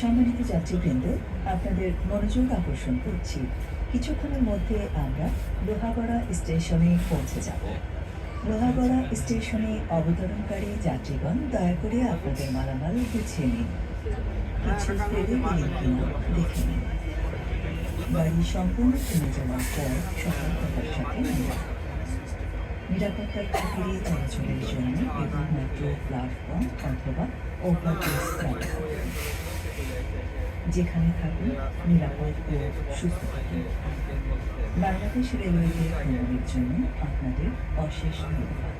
সম্মানিত যাত্রীবৃন্দ, আপনাদের মনোযোগ আকর্ষণ করছি। কিছুক্ষণের মধ্যে আমরা লোহাগড়া স্টেশনে পৌঁছে যাব। লোহাগড়া স্টেশনে অবতরণকারী যাত্রীগণ, দয়া করে আপনাদের মালামাল গুছিয়ে নিন। কিছু ফেলে কিনা, দেখে নিন। গাড়ি সম্পূর্ণ থেমে যাওয়ার পর সতর্কতার সাথে নিরাপত্তার খাতিরে চলাচলের জন্য কেবলমাত্র প্ল্যাটফর্ম অথবা ওভারব্রিজ যেখানে থাকুন নিরাপদ ও সুস্থ থাকুন। বাংলাদেশ রেলওয়েতে ভ্রমণের জন্য আপনাদের অশেষ ধন্যবাদ।